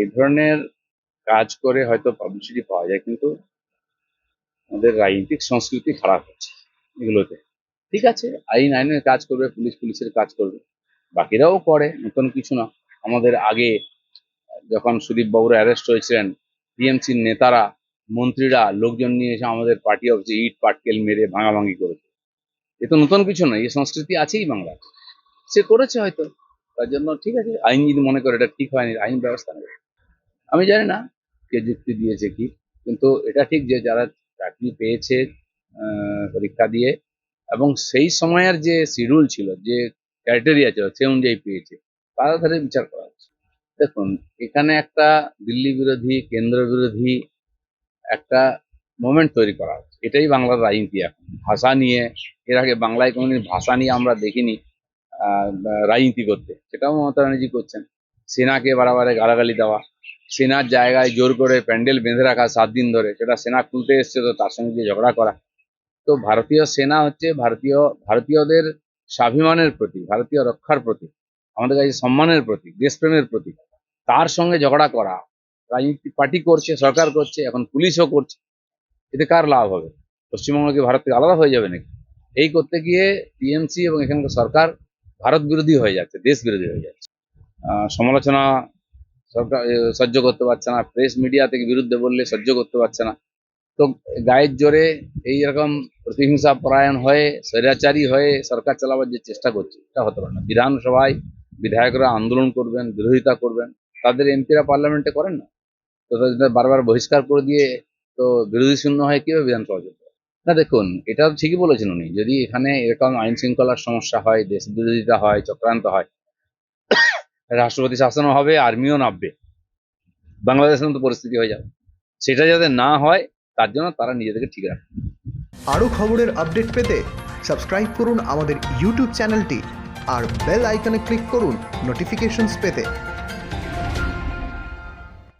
এই ধরনের কাজ করে হয়তো পাবলিসিটি পাওয়া যায়, কিন্তু আমাদের রাজনৈতিক সংস্কৃতি খারাপ হচ্ছে এগুলোতে। ঠিক আছে, আইন আইনের কাজ করবে, পুলিশ পুলিশের কাজ করবে, বাকিরাও করে, নতুন কিছু না। আমাদের আগে যখন সুদীপ বাবুরা অ্যারেস্ট হয়েছিলেন, টিএমসির নেতারা, মন্ত্রীরা, লোকজন নিয়ে এসে আমাদের পার্টি অফিসে ইট, পাটকেল মেরে ভাঙাভাঙি করেছে। এ তো নতুন কিছু নয় এই সংস্কৃতি আছেই বাংলায়। সে করেছে হয়তো। তার জন্য ঠিক আছে, আইন যদি মনে করে এটা ঠিক হয়নি, আইন ব্যবস্থা নেবে। আমি জানি না কে যুক্তি দিয়েছে কি, কিন্তু এটা ঠিক যে যারা চাকরি পেয়েছে পরীক্ষা দিয়ে, এবং সেই সময়ের যে শিডিউল ছিল, যে ক্রাইটেরিয়া ছিল সে অনুযায়ী পেয়েছে, তারা তাদের বিচার করা হচ্ছে। দেখুন, এখানে একটা দিল্লি বিরোধী, কেন্দ্র বিরোধী একটা মোমেন্ট তৈরি করা হচ্ছে। এটাই বাংলার রাজনীতি এখন। ভাষা নিয়ে, এর আগে বাংলায় কোনোদিন ভাষা নিয়ে আমরা দেখিনি। রাজনীতি করতে। সেটাও মমতা ব্যানার্জি করছেন। সেনাকে বারবারে গালাগালি দেওয়া, সেনার জায়গায় জোর করে প্যান্ডেল বেঁধে রাখা সাত দিন ধরে, সেটা সেনা খুলতে এসছে তো তার সঙ্গে ঝগড়া করা। তো ভারতীয় সেনা হচ্ছে ভারতীয়, ভারতীয়দের স্বাভিমানের প্রতি ভারতীয় রক্ষার প্রতি আমাদের কাছে সম্মানের প্রতীক, দেশপ্রেমের প্রতীক। তার সঙ্গে ঝগড়া করা, রাজনীতি পার্টি করছে, সরকার করছে, এখন পুলিশও করছে। এতে কার লাভ হবে? পশ্চিমবঙ্গ কি ভারত থেকে আলাদা হয়ে যাবে নাকি? এই করতে গিয়ে টিএমসি এবং এখানকার সরকার ভারত বিরোধী হয়ে যাচ্ছে, দেশ বিরোধী হয়ে যাচ্ছে। সমালোচনা সহ্য করতে পারছে না প্রেস মিডিয়া থেকে বিরুদ্ধে বললে সহ্য করতে পারছে না। তো গায়ের জোরে এই রকম প্রতিহিংসা পরায়ণ হয়ে, স্বৈরাচারী হয়ে সরকার চালাবার যে চেষ্টা করছে, এটা হতে পারে না। বিধানসভায় বিধায়করা আন্দোলন করবেন, বিরোধিতা করবেন, তাদের এমপিরা পার্লামেন্টে করেন না। তো তাদের বারবার বহিষ্কার করে দিয়ে তো বিরোধী শূন্য হয় কীভাবে বিধানসভা চলবে? না, দেখুন এটা ঠিকই বলেছেন উনি। যদি এখানে এরকম আইন শৃঙ্খলার সমস্যা হয়, দেশ বিরোধিতা হয়, চক্রান্ত হয়, রাষ্ট্রপতি শাসনও হবে, আর্মিও নামবে, বাংলাদেশের মতো পরিস্থিতি হয়ে যাবে। সেটা যাতে না হয়, তার জন্য তারা নিজেদেরকে ঠিক রাখে আরও খবরের আপডেট পেতে সাবস্ক্রাইব করুন আমাদের ইউটিউব চ্যানেলটি আর বেল আইকনে ক্লিক করুন নোটিফিকেশনস পেতে।